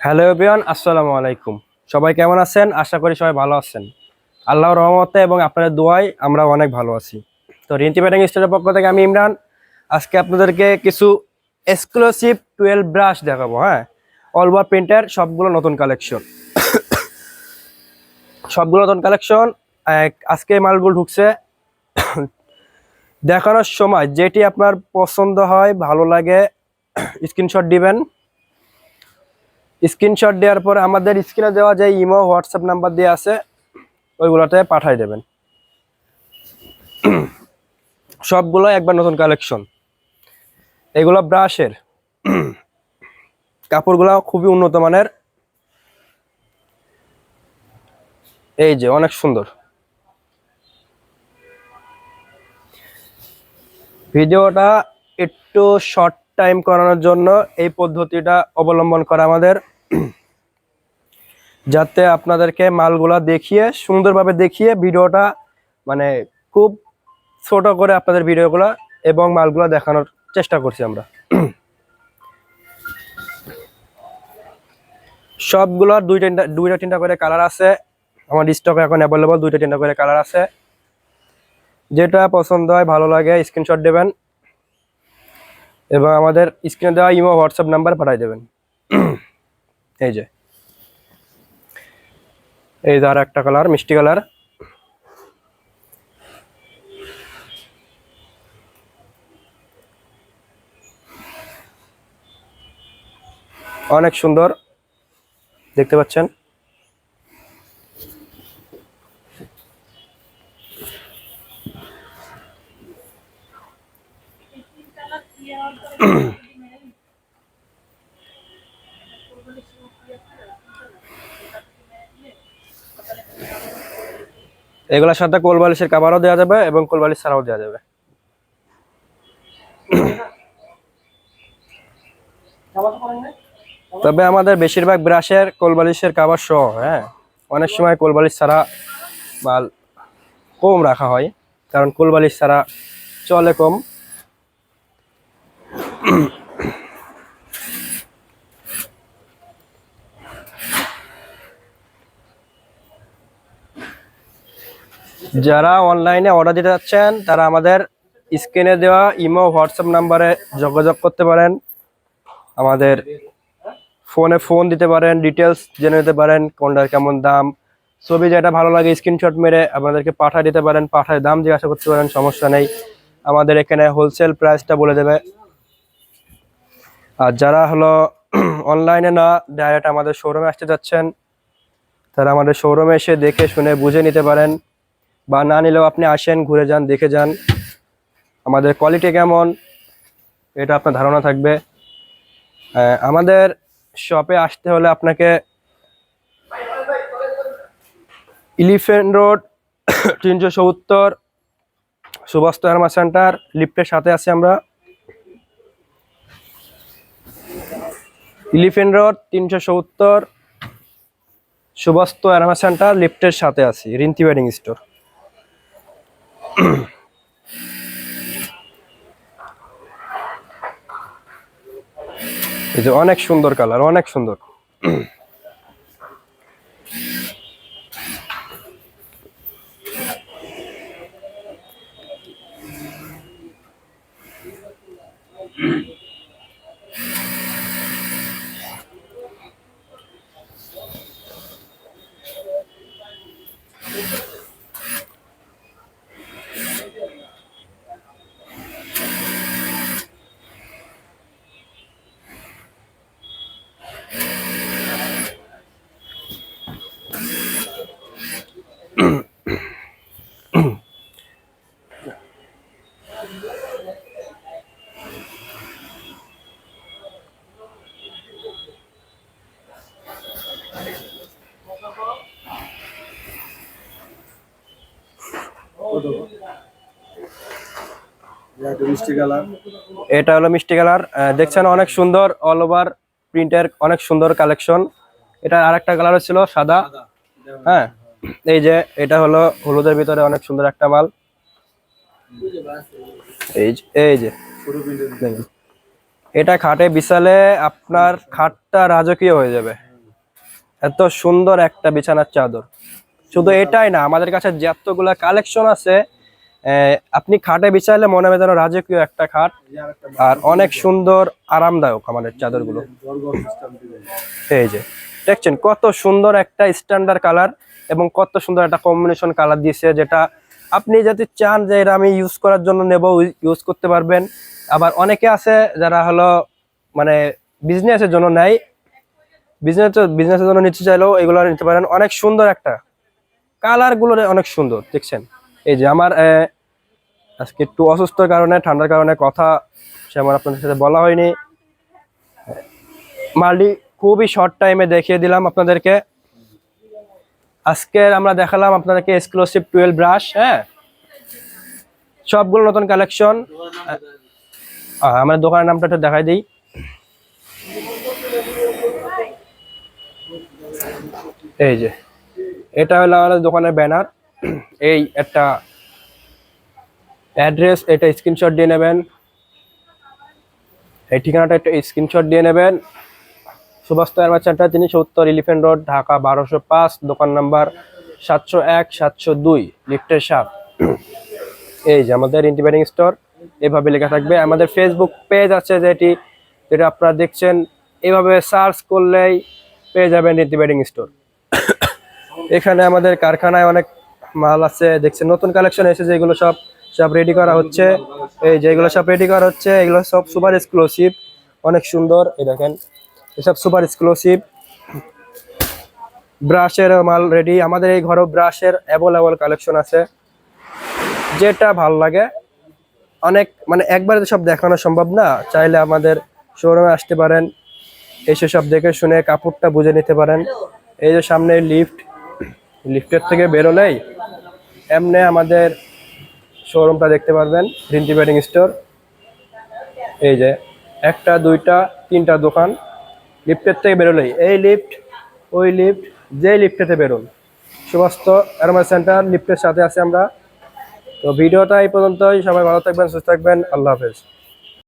Hello everyone, আসসালামু আলাইকুম। সবাই কেমন আছেন? আশা করি সবাই ভালো আছেন। আল্লাহ রহমতে এবং আপনাদের দোয়ায় আমরা অনেক ভালো আছি। তো রিন্টি ব্যাটিং স্টোরের পক্ষ থেকে আমি ইমরান। আজকে আপনাদেরকে কিছু এক্সক্লুসিভ টুয়েলভ ব্রাশ দেখাবো হ্যাঁ? অলবার প্রিন্টার সবগুলো নতুন কালেকশন সবগুলো নতুন কালেকশন আজকে মালগুলো ঢুকছে। দেখানোর সময় যেটি আপনার পছন্দ হয়, ভালো লাগে স্ক্রিনশট দিবেন। স্ক্রিনশট দেওয়ার পর আমাদের স্ক্রিনে দেওয়া যে ইমো, হোয়াটসঅ্যাপ নাম্বার দিয়ে আছে, ওইগুলোতে পাঠাই দেবেন। সবগুলো একবার নতুন কালেকশন। এগুলো ব্রাশের। কাপড়গুলো খুবই উন্নত মানের। এই যে, অনেক সুন্দর। ভিডিওটা একটু শর্ট টাইম করানোর জন্য এই পদ্ধতিটা অবলম্বন করা আমাদের। যাতে আপনাদেরকে মালগুলা দেখিয়ে, সুন্দরভাবে দেখিয়ে ভিডিওটা মানে খুব ছোট করে আপনাদের ভিডিওগুলো এবং মালগুলা দেখানোর চেষ্টা করছি আমরা। সবগুলোর দুই তিনটা, দুইটা তিনটা করে কালার আছে। আমার স্টকে এখন অ্যাভেলেবল দুইটা তিনটা করে কালার আছে। যেটা পছন্দ হয়, ভালো লাগে স্ক্রিনশট দেবেন। এবং আমাদের স্ক্রিনে দেওয়া ইমো হোয়াটসঅ্যাপ নাম্বার পাঠিয়ে দেবেন। এই যে। এই যে আর একটা কালার মিষ্টি কালার অনেক সুন্দর। দেখতে পাচ্ছেন? এগুলোর সাথে কোলবালিশের কাভারও দেওয়া যাবে এবং কোলবালিশ ছাড়াও দেওয়া যাবে। তবে আমাদের বেশিরভাগ ব্রাশের কোলবালিশের কাভার সহ হ্যাঁ অনেক সময় কোলবালিশ ছাড়া মাল কম রাখা হয়, কারণ কোলবালিশ ছাড়া চলে কম। যারা অনলাইনে অর্ডার দিতে যাচ্ছেন তারা আমাদের স্ক্রিনে দেওয়া ইমো হোয়াটসঅ্যাপ নাম্বারে যোগাযোগ করতে পারেন। আমাদের ফোনে ফোন দিতে পারেন ডিটেলস জেনে নিতে পারেন, কোনটার কেমন দাম। ছবি যেটা ভালো লাগে স্ক্রিনশট মেরে আপনাদেরকে পাঠিয়ে দিতে পারেন। পাঠায় দাম জিজ্ঞাসা করতে পারেন, সমস্যা নেই। আমাদের এখানে হোলসেল প্রাইসটা বলে দেবে। আর যারা হলো অনলাইনে না ডাইরেক্ট আমাদের শোরুমে আসতে যাচ্ছেন, তারা আমাদের শোরুমে এসে দেখে শুনে বুঝে নিতে পারেন বা না নিলেও আপনি আসেন, ঘুরে যান, দেখে যান। আমাদের কোয়ালিটি কেমন, এটা আপনার ধারণা থাকবে। আমাদের শপে আসতে হলে আপনাকে ইলিফেন্ট রোড তিনশো সত্তর, সুভাষ সেন্টার লিফটের সাথে আছি আমরা। ইলিফেন্ট রোড তিনশো সত্তর, সুবাস্ত অ্যারামা সেন্টার লিফটের সাথে আছি, রিন্তি ওয়েডিং স্টোর। এই যে অনেক সুন্দর কালার, অনেক সুন্দর। এটা হলো মিষ্টি কালার। দেখছেন অনেক সুন্দর অল ওভার প্রিন্টের অনেক সুন্দর কালেকশন এটা আরেকটা কালার ছিল সাদা। হ্যাঁ এই যে এটা হলো হলুদের ভিতরে অনেক সুন্দর একটা মাল। এই যে- এই যে। এটা খাটে বিছালে আপনার খাটটা রাজকীয় হয়ে যাবে। এত সুন্দর একটা বিছানার চাদর। শুধু এটাই না, আমাদের কাছে যতগুলা কালেকশন আছে আপনি খাটে বিছাইলে মনে হবে যেন রাজকীয় একটা খাট, আর অনেক সুন্দর আরামদায়ক আমাদের চাদরগুলো। এই যে, দেখছেন কত সুন্দর একটা স্ট্যান্ডার্ড কালার এবং কত সুন্দর একটা কম্বিনেশন কালার দিয়েছে, যেটা আপনি যদি চান যে এটা আমি ইউজ করার জন্য নেব ইউজ করতে পারবেন। আবার অনেকে আছে যারা হলো মানে বিজনেসের জন্য নেয়। বিজনেস বিজনেসের জন্য নিতে চাইলেও এগুলো নিতে পারেন। অনেক সুন্দর একটা কালারগুলো অনেক সুন্দর, দেখছেন? এই যে আমার আজকে একটু অসুস্থর কারণে, ঠান্ডার কারণে কথা সেমন আপনাদের সাথে বলা হয়নি। মালটি খুবই শর্ট টাইমে দেখিয়ে দিলাম আপনাদেরকে। আজকে আমরা দেখালাম আপনাদেরকে এক্সক্লুসিভ টুয়েলভ ব্রাশ হ্যাঁ? সবগুলো নতুন কালেকশন আমার দোকানের নামটা একটু দেখাই দিই। এই যে, এটা হলো আমাদের দোকানের ব্যানার এই একটা অ্যাড্রেস এটা স্ক্রিনশট দিয়ে নেবেন। এই ঠিকানাটা একটা স্ক্রিনশট দিয়ে নেবেন। সুভাষ তয়ার সেন্টার তিনি সত্তর এলিফেন্ট রোড, ঢাকা বারোশো পাঁচ, দোকান নাম্বার সাতশো এক, সাতশো দুই, লিফটের সাত এই যে আমাদের ইন্টিমেটিং স্টোর, এভাবে লেখা থাকবে। আমাদের ফেসবুক পেজ আছে যেটি, যেটা আপনারা দেখছেন, এভাবে সার্চ করলেই পেয়ে যাবেন ইন্টিমেটিং স্টোর। এখানে আমাদের কারখানায় অনেক মাল আছে, দেখছেন, নতুন কালেকশন এসেছে, এগুলো সব সব রেডি করা হচ্ছে। এই যেগুলো সব রেডি করা হচ্ছে, এগুলো সব সুপার এক্সক্লুসিভ অনেক সুন্দর, এই দেখেন। এসব সুপার এক্সক্লুসিভ। ব্রাশের মাল রেডি আমাদের এই ঘরেও ব্রাশের অ্যাভেলেবল কালেকশন আছে। যেটা ভালো লাগে। অনেক মানে একবারে তো সব দেখানো সম্ভব না। চাইলে আমাদের শোরুমে আসতে পারেন। এসে সব দেখে শুনে কাপড়টা বুঝে নিতে পারেন। এই যে সামনে লিফট লিফটের থেকে বেরোলেই এমনি আমাদের শোরুমটা দেখতে পারবেন। রিন্টি ব্যাটিং স্টোর এই যে একটা, দুইটা, তিনটা দোকান। লিফটের থেকে বেরোলেই। এই লিফট, ওই লিফট যে লিফটেতে বেরোন। সমস্ত অ্যারোমা সেন্টার লিফটের সাথে আছে আমরা। তো ভিডিওটা এই পর্যন্তই। সবাই ভালো থাকবেন, সুস্থ থাকবেন। আল্লাহ হাফেজ।